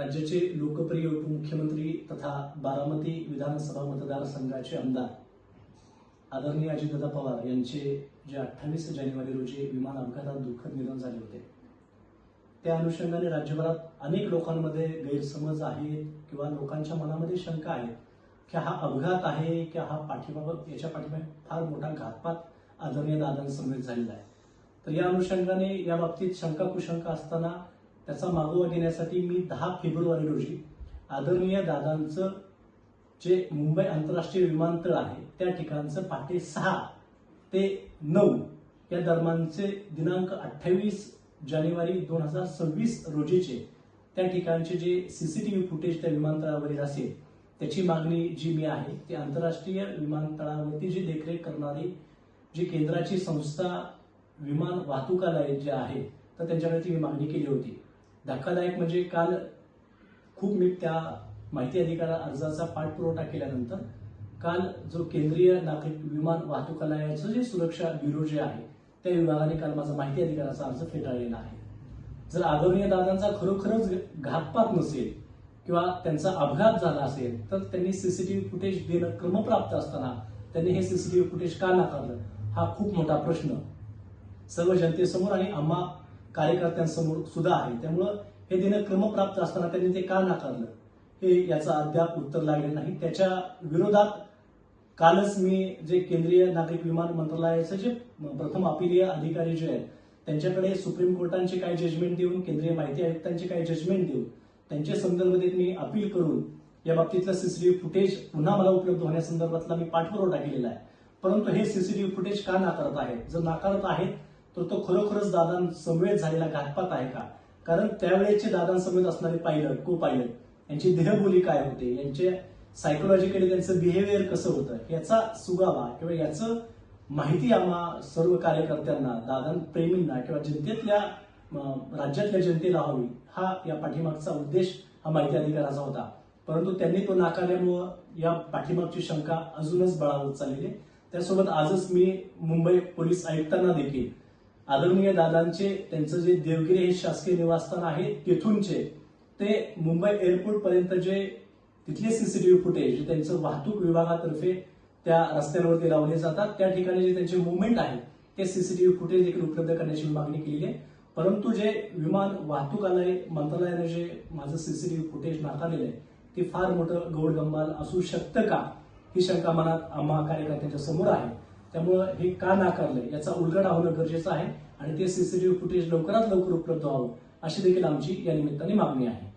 राज्याचे लोकप्रिय उपमुख्यमंत्री तथा बारामती विधानसभा मतदारसंघाचे आमदार आदरणीय अजितदादा पवार यांचे जे अठ्ठावीस जानेवारी रोजी विमान अपघातात दुःखद निधन झाले होते. त्या अनुषंगाने राज्यभरात अनेक लोकांमध्ये गैरसमज आहेत किंवा लोकांच्या मनामध्ये शंका आहे की हा अपघात आहे की हा पाठीमागं याच्या पाठीमागे फार मोठा घातपात आदरणीय दादांसमवेत झालेला आहे. तर या अनुषंगाने या बाबतीत शंका कुशंका असताना त्याचा मागोवा घेण्यासाठी मी दहा फेब्रुवारी रोजी आदरणीय दादांचं जे मुंबई आंतरराष्ट्रीय विमानतळ आहे त्या ठिकाणचं पहाटे सहा ते नऊ या दरम्यानचे दिनांक अठ्ठावीस जानेवारी दोन हजार सव्वीस रोजीचे त्या ठिकाणचे जे सीसीटीव्ही फुटेज त्या विमानतळावरील असेल त्याची मागणी जी मी आहे ती आंतरराष्ट्रीय विमानतळावरती जी देखरेख करणारी जी केंद्राची संस्था विमान वाहतुकालय जे आहे तर त्यांच्याकडे ती मी मागणी केली होती. धक्कादायक म्हणजे काल खूप मी त्या माहिती अधिकार अर्जाचा पाठपुरवठा केल्यानंतर काल जो केंद्रीय नागरिक विमान वाहतुकालयाचं जे सुरक्षा ब्युरो जे आहे त्या विभागाने काल माझा माहिती अधिकाराचा अर्ज फेटाळलेला आहे. जर आदरणीय दादांचा खरोखरच घातपात नसेल किंवा त्यांचा अपघात झाला असेल तर त्यांनी सीसीटीव्ही फुटेज देणं क्रमप्राप्त असताना त्यांनी हे सीसीटीव्ही फुटेज का नाकारलं हा खूप मोठा प्रश्न. सर्व जनतेसमोर आणि आम्हा कार्यकर्त्यांसमोर सुद्धा आहे. त्यामुळं हे देणं क्रमप्राप्त असताना त्यांनी ते का नाकारलं? हे याचं अद्याप उत्तर लागले नाही. त्याच्या विरोधात कालच मी जे केंद्रीय नागरिक विमान मंत्रालयाचे जे प्रथम अपिलीय अधिकारी जे आहेत त्यांच्याकडे सुप्रीम कोर्टांचे काही जजमेंट देऊन केंद्रीय माहिती आयुक्तांचे काही जजमेंट देऊन त्यांच्या संदर्भात मी अपील करून या बाबतीतलं सीसीटीव्ही फुटेज पुन्हा मला उपलब्ध होण्यासंदर्भातला मी पाठपुरावा केलेला आहे. परंतु हे सीसीटीव्ही फुटेज का नाकारत आहेत? जर नाकारत आहेत तर तो खरोखरच दादांसमवेत झालेला घातपात आहे का? कारण त्यावेळेचे दादांसमवेत असणारे पायलट को पायलट यांची देहबोली काय होते? यांचे सायकोलॉजिकली त्यांचं बिहेवियर कसं होतं? याचा सुगावा किंवा याचं माहिती आम्हा सर्व कार्यकर्त्यांना दादांप्रेमींना किंवा जनतेतल्या राज्यातल्या जनतेला हवी हा या पाठीमागचा उद्देश हा माहिती अधिकाराचा होता. परंतु त्यांनी तो नाकारल्यामुळं या पाठीमागची शंका अजूनच बळावत चाललेली आहे. त्यासोबत आजच मी मुंबई पोलीस आयुक्तांना देखील आदरणीय दादांचे त्यांचं जे देवगिरी हे शासकीय निवासस्थान आहे तेथूनचे ते मुंबई एअरपोर्ट पर्यंत जे तिथले सीसीटीव्ही फुटेज जे त्यांचं वाहतूक विभागातर्फे त्या रस्त्यांवरती लावले जातात त्या ठिकाणी जे त्यांचे मुवमेंट आहे ते सीसीटीव्ही फुटेज देखील उपलब्ध करण्याची मागणी केलेली आहे. परंतु जे विमान वाहतूकालय मंत्रालयाने जे माझं सीसीटीव्ही फुटेज नाकारलेलं आहे ते फार मोठं गौडगंबाल असू शकतं का? ही शंका मनात आम्हा कार्यकर्त्यांच्या समोर आहे. त्यामुळं हे का नाकारलं याचा उलगडा होणं गरजेचं आहे आणि ते सीसीटीव्ही फुटेज लवकरात लवकर उपलब्ध व्हावं अशी देखील आमची या निमित्ताने मागणी आहे.